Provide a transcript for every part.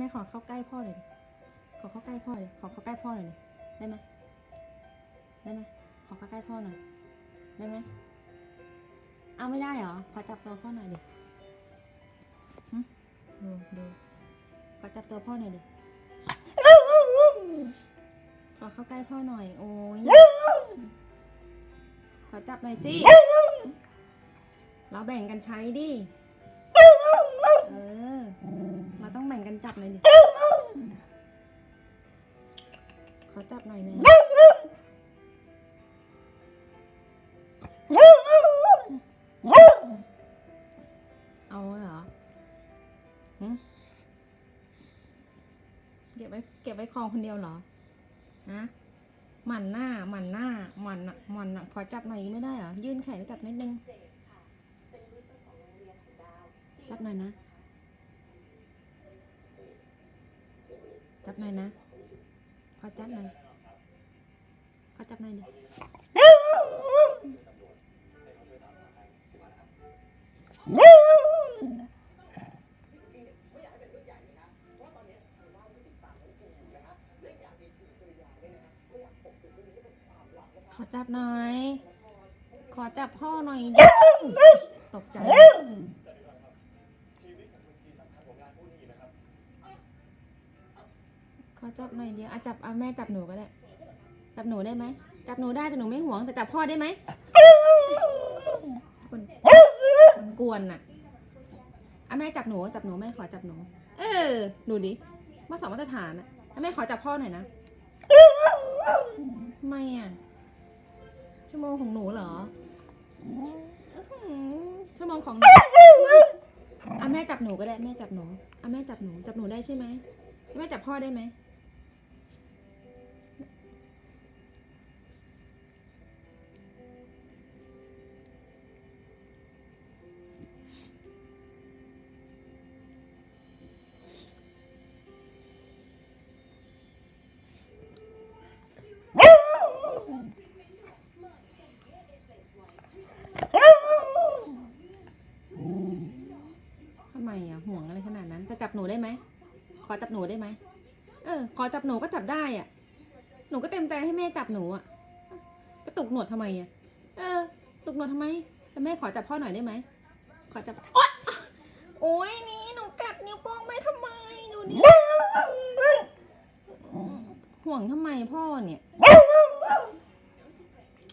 แม่ขอเข้าใกล้พ่อหน่อยดิขอเข้าใกล้พ่อเลยขอเข้าใกล้พ่อหน่อยดิได้ไหมได้ไหมขอเข้าใกล้พ่อหน่อย ได้ไหมเอาไม่ได้เหรอ ขอจับตัวพ่อหน่อยดิดูดูขอจับตัวพ่อหน่อยดิ ขอเข้าใกล้พ่อหน่อย โอ้ย ขอจับหน่อยสิเราแบ่งกันใช้ดิ เออ เราต้องแบ่งกัน จับหน่อยดิขอจับหน่อยหนึงเอาเหรอหึเก็บไว้เก็บไว้คลองคนเดียวเหรอฮะหมันหน้าหมันหน้าหมันอะหมันอะขอจับหน่อยไม่ได้เหรอยื่นแขนไปจับนิดนึงจับหน่อยนะ จับหน่อยนะ ขอจับหน่อย ขอจับหน่อยดิขอจับหน่อย ขอจับพ่อหน่อยดิตกใจ ขอจับหน่อยเดียวอะจับเอาแม่จับหนูก็ได้ จับหนูได้ไหม จับหนูได้แต่หนูไม่หวงแต่จับพ่อได้ไหมคนคนกวนน่ะอะแม่จับหนูจับหนูแม่ขอจับหนู เออหนูดิมาสองมาตรฐานอะแม่ขอจับพ่อหน่อยนะทำไมอะ ชั่วโมงของหนูเหรออื้อหือชั่วโมงของหนูอะแม่จับหนูก็ได้แม่จับหนูอะแม่จับหนูจับหนูได้ใช่ไหมแม่จับพ่อได้ไหม บหนูได้ไหม ขอจับหนูได้ไหม เออ ขอจับหนูก็จับได้อะ หนูก็เต็มใจให้แม่จับหนูอะไปตุกหนวดทำไมอะ เออ ตุกหนวดทำไมแแม่ขอจับพ่อหน่อยได้ไหม ขอจับ โอ๊ยโอ๊ยนี่หนูกัดนิ้วโป้งแม่ทำไมดูนี่ห่วงทำไมพ่อเนี่ย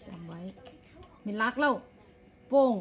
จำไว้ไม่รักแล้วโป้ง